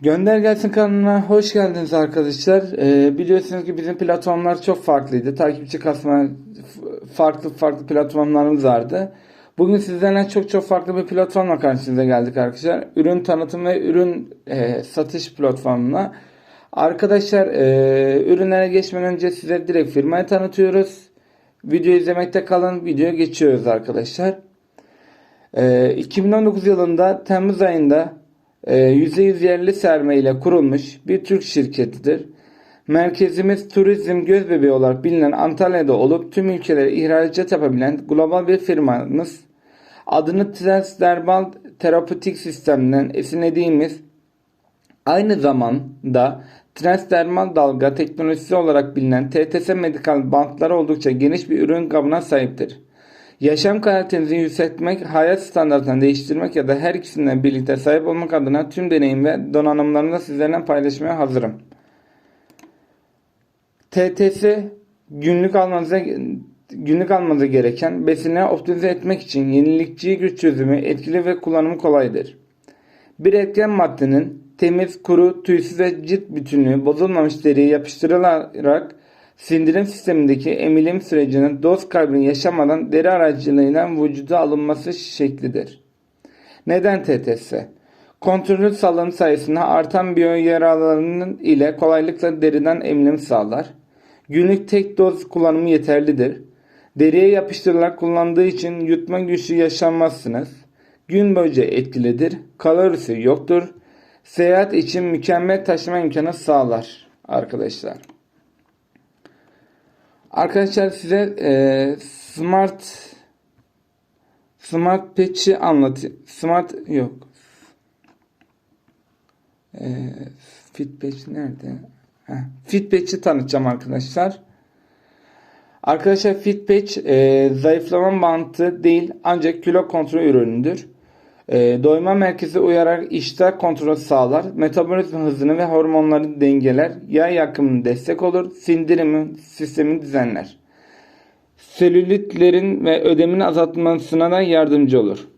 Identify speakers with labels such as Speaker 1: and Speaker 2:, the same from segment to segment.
Speaker 1: Gönder Gelsin kanalına hoş geldiniz arkadaşlar. Ee, biliyorsunuz ki bizim platformlar çok farklıydı. Takipçi kasma farklı farklı platformlarımız vardı. Bugün sizlerle çok çok farklı bir platformla karşınıza geldik arkadaşlar. Ürün tanıtım ve ürün e, satış platformuna. Arkadaşlar e, ürünlere geçmeden önce size direkt firmayı tanıtıyoruz. Video izlemekte kalın. Videoya geçiyoruz arkadaşlar. Ee, 2019 yılında Temmuz ayında e, %100 yerli sermaye ile kurulmuş bir Türk şirketidir. Merkezimiz turizm gözbebeği olarak bilinen Antalya'da olup tüm ülkelere ihracat yapabilen global bir firmamız. Adını Transdermal Terapetik Sistem'den esinlediğimiz aynı zamanda transdermal dalga teknolojisi olarak bilinen TTS medikal bantları oldukça geniş bir ürün kabına sahiptir. Yaşam kalitenizi yükseltmek, hayat standartlarını değiştirmek ya da her ikisinden birlikte sahip olmak adına tüm deneyim ve donanımlarını sizlerle paylaşmaya hazırım. TTS günlük almanıza günlük almanıza gereken besinleri optimize etmek için yenilikçi güç çözümü etkili ve kullanımı kolaydır. Bir etken maddenin temiz, kuru, tüysüz ve cilt bütünlüğü bozulmamış deriye yapıştırılarak sindirim sistemindeki emilim sürecinin doz kaybını yaşamadan deri aracılığıyla vücuda alınması şeklidir. Neden TTS? Kontrollü salınım sayesinde artan biyoyaralarının ile kolaylıkla deriden emilim sağlar. Günlük tek doz kullanımı yeterlidir. Deriye yapıştırılarak kullandığı için yutma güçlüğü yaşamazsınız. Gün boyunca etkilidir. Kalorisi yoktur. Seyahat için mükemmel taşıma imkanı sağlar arkadaşlar. Arkadaşlar size e, smart smart patch'i anlatayım. Smart yok. E, fit patch nerede? Heh, fit patch'i tanıtacağım arkadaşlar. Arkadaşlar fit patch e, zayıflama bandı değil ancak kilo kontrol ürünüdür. E, doyma merkezi uyarak iştah kontrolü sağlar, metabolizma hızını ve hormonları dengeler, yağ yakımını destek olur, sindirim sistemini düzenler. Selülitlerin ve ödemin azaltmasına da yardımcı olur.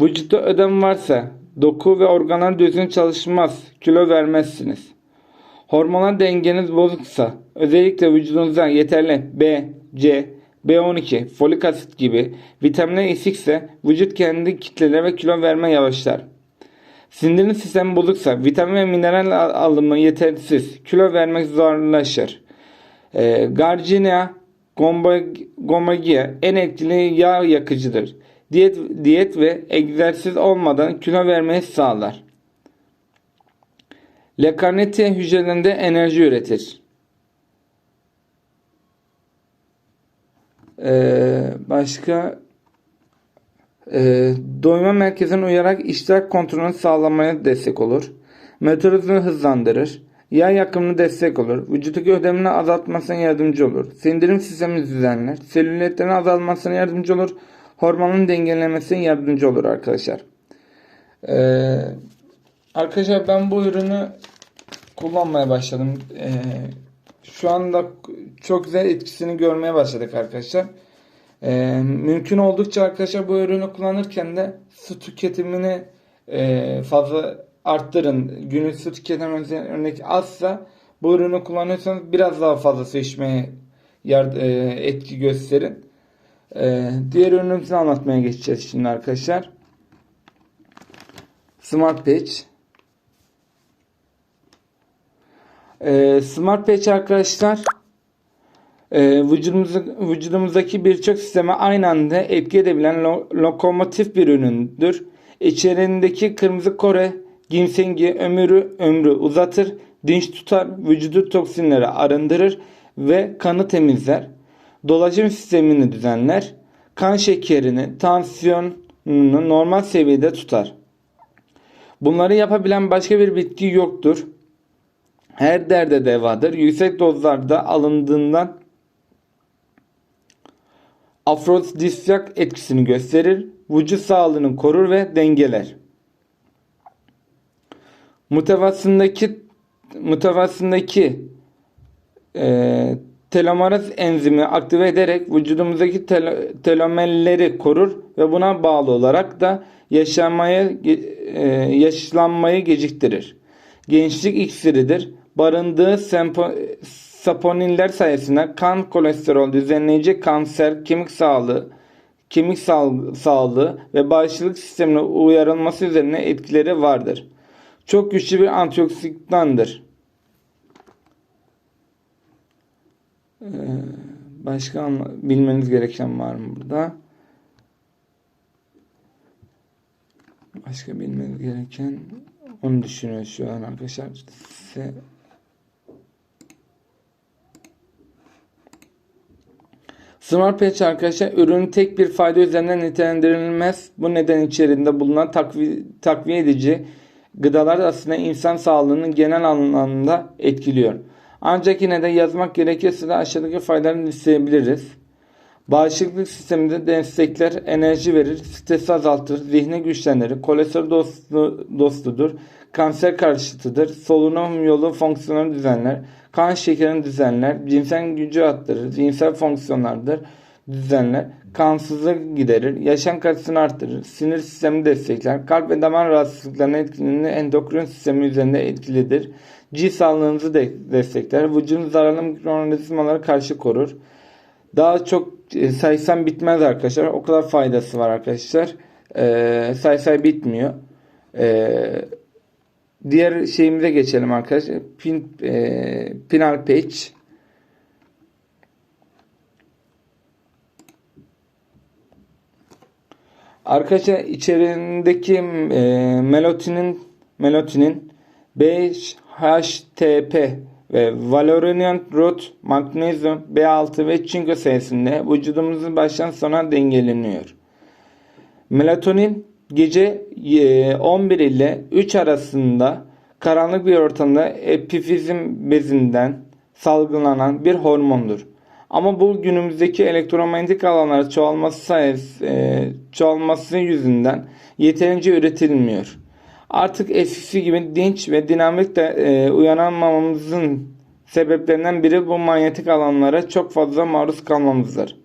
Speaker 1: Vücutta ödem varsa doku ve organlar düzgün çalışmaz, kilo vermezsiniz. Hormonal dengeniz bozuksa, özellikle vücudunuzda yeterli B, C, B12, folik asit gibi vitaminler eksikse vücut kendi kitleler ve kilo verme yavaşlar. Sindirim sistemi bozuksa vitamin ve mineral al- alımı yetersiz, kilo vermek zorlaşır. E, Garcinia gomba- gomagia en etkili yağ yakıcıdır. Diyet, diyet ve egzersiz olmadan kilo vermeyi sağlar. Lecarnitia hücrelerinde enerji üretir. Ee, başka ee, doyma merkezine uyarak iştah kontrolünü sağlamaya destek olur. Metabolizmayı hızlandırır. Yağ yakımını destek olur. Vücuttaki ödemini azaltmasına yardımcı olur. Sindirim sistemini düzenler. Selülitlerin azalmasına yardımcı olur. Hormonun dengelenmesine yardımcı olur arkadaşlar. Ee, arkadaşlar ben bu ürünü kullanmaya başladım. Ee, şu anda çok güzel etkisini görmeye başladık arkadaşlar. Ee, mümkün oldukça arkadaşlar bu ürünü kullanırken de su tüketimini e, fazla arttırın. Günlük su tüketiminiz örnek azsa bu ürünü kullanıyorsanız biraz daha fazla su içmeye e, etki gösterin. E, diğer ürünümüzü anlatmaya geçeceğiz şimdi arkadaşlar. Smart Patch. E, Smart Patch arkadaşlar e, vücudumuza, vücudumuzdaki birçok sisteme aynı anda etki edebilen lo- lokomotif bir üründür. İçerindeki kırmızı kore ginsenge ömrü ömrü uzatır, dinç tutar, vücudu toksinleri arındırır ve kanı temizler. Dolaşım sistemini düzenler. Kan şekerini, tansiyonunu normal seviyede tutar. Bunları yapabilen başka bir bitki yoktur. Her derde devadır. Yüksek dozlarda alındığından afrodisyak etkisini gösterir. Vücut sağlığını korur ve dengeler. Mutevasındaki mutevasındaki e, telomeraz enzimi aktive ederek vücudumuzdaki tel- telomerleri korur ve buna bağlı olarak da yaşamaya e, yaşlanmayı geciktirir. gençlik iksiridir. Barındığı sempo- saponinler sayesinde kan kolesterol düzenleyici kanser, kemik sağlığı, kemik sağ- sağlığı ve bağışıklık sistemine uyarılması üzerine etkileri vardır. Çok güçlü bir antioksidandır. Ee, başka bilmeniz gereken var mı burada? Başka bilmeniz gereken onu düşünüyor şu an arkadaşlar. Size Smart Patch arkadaşlar ürünün tek bir fayda üzerinden nitelendirilmez. Bu neden içerisinde bulunan takviye, takviye edici gıdalar aslında insan sağlığının genel anlamda etkiliyor. Ancak yine de yazmak gerekirse de aşağıdaki faydalarını listeyebiliriz. Bağışıklık sisteminde destekler, enerji verir, stresi azaltır, zihni güçlendirir, kolesterol dostu, dostudur, kanser karşıtıdır, solunum yolu fonksiyonları düzenler, kan şekerini düzenler, cinsel gücü arttırır, cinsel fonksiyonlardır, düzenler, kansızlık giderir, yaşam kalitesini arttırır, sinir sistemini destekler, kalp ve damar rahatsızlıklarının etkinliğini endokrin sistemi üzerinde etkilidir, cilt sağlığınızı de destekler, vücudun zararlı mikroorganizmalara karşı korur, daha çok e, saysam bitmez arkadaşlar. O kadar faydası var arkadaşlar. E, say say bitmiyor. E, diğer şeyimize geçelim arkadaşlar. Pin, e, Pinal Page. Arkadaşlar içerisindeki e, melatonin melatonin 5-HTP ve valerian root, magnezyum, B6 ve çinko sayesinde vücudumuzun baştan sona dengeleniyor. Melatonin gece e, 11 ile 3 arasında karanlık bir ortamda epifizim bezinden salgılanan bir hormondur. Ama bu günümüzdeki elektromanyetik alanlar çoğalması sayesinde e, çoğalması yüzünden yeterince üretilmiyor. Artık eskisi gibi dinç ve dinamik de e, uyanamamamızın sebeplerinden biri bu manyetik alanlara çok fazla maruz kalmamızdır.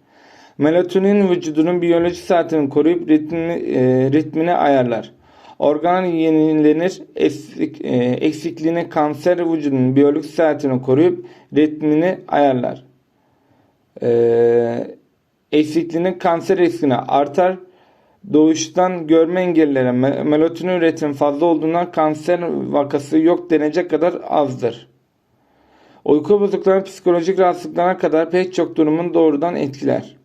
Speaker 1: Melatonin vücudunun biyolojik saatini koruyup ritmi, e, ritmini ayarlar. Organ yenilenir, eksik, e, eksikliğini kanser vücudunun biyolojik saatini koruyup ritmini ayarlar. E, eksikliğinin kanser riskini artar. Doğuştan görme engellilere me- melatonin üretimi fazla olduğundan kanser vakası yok denecek kadar azdır. Uyku bozukluklarının psikolojik rahatsızlıklarına kadar pek çok durumun doğrudan etkiler.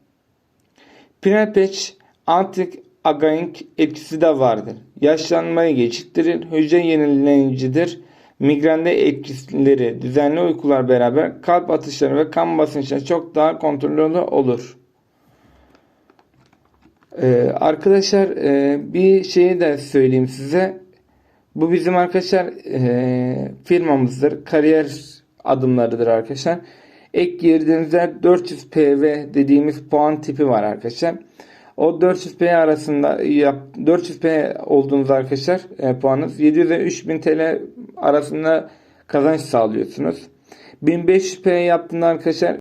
Speaker 1: Pinel Patch anti-aging etkisi de vardır. Yaşlanmayı geciktirir, hücre yenileyicidir. Migrende etkileri, düzenli uykular beraber kalp atışları ve kan basınçları çok daha kontrollü olur. Ee, arkadaşlar e, bir şeyi de söyleyeyim size. Bu bizim arkadaşlar e, firmamızdır. Kariyer adımlarıdır arkadaşlar. Ek girdiğinizde 400 PV dediğimiz puan tipi var arkadaşlar. O 400 P arasında yap, 400 P olduğunuz arkadaşlar e, puanınız 700 ve 3000 TL arasında kazanç sağlıyorsunuz. 1500 P yaptığında arkadaşlar